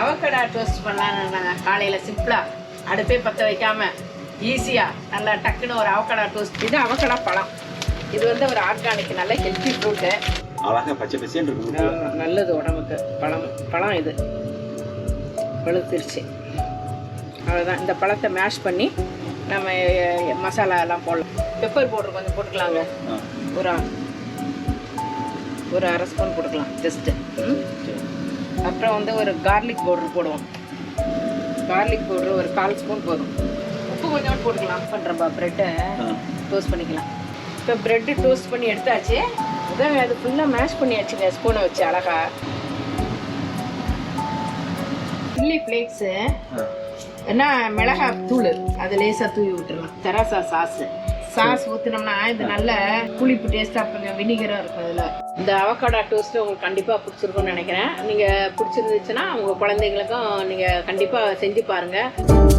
Avocado toast பண்ணலான்னு காலையில் சிம்பிளாக அடுப்பே பற்ற வைக்காம ஈஸியாக நல்லா டக்குன்னு ஒரு அவக்கடா டோஸ்ட் இது அவக்கடா பழம். இது வந்து ஒரு ஆர்கானிக் நல்ல ஹெல்த்தி ஃப்ரூட்டு அழகா பச்சை பச்சைன்னு இருக்கு நல்லது உடம்புக்கு. பழம் பழம் இது. பழுத்திருச்சு அவ்வளோதான் இந்த பழத்தை மேஷ் பண்ணி நம்ம மசாலா எல்லாம் போடலாம். பெப்பர் பவுடர் கொஞ்சம் போட்டுக்கலாங்க. ஒரு ஒரு அரை ஸ்பூன் போட்டுக்கலாம். ஜஸ்ட்டு. அப்புறம் வந்து ஒரு கார்லிக் பவுடர் போடுவோம். கார்லிக் பவுடர் ஒரு கால் ஸ்பூன் போதும். உப்பு கொஞ்சம் போட்டுக்கலாம். பண்ணுறப்பா ப்ரெட்டை டோஸ்ட் பண்ணிக்கலாம். இப்போ ப்ரெட்டு டோஸ்ட் பண்ணி எடுத்தாச்சு. அதான் அது ஃபுல்லாக மேஷ் பண்ணியாச்சுங்க ஸ்பூனை வச்சு அழகா. Chilli flakes. என்ன மிளகாய் தூள். அது லேசாக தூவி விட்டுறலாம். தெராசா சாஸ் சாஸ் ஊற்றினோம்னா இது நல்ல புளிப்பு டேஸ்ட்டாக கொஞ்சம் வினிகராக இருக்கும் அதில். இந்த அவக்காடா டோஸ்ட்டு உங்களுக்கு கண்டிப்பாக பிடிச்சிருக்கும்னு நினைக்கிறேன். நீங்கள் பிடிச்சிருந்துச்சுன்னா உங்கள் குழந்தைங்களுக்கும் நீங்கள் கண்டிப்பாக செஞ்சு பாருங்கள்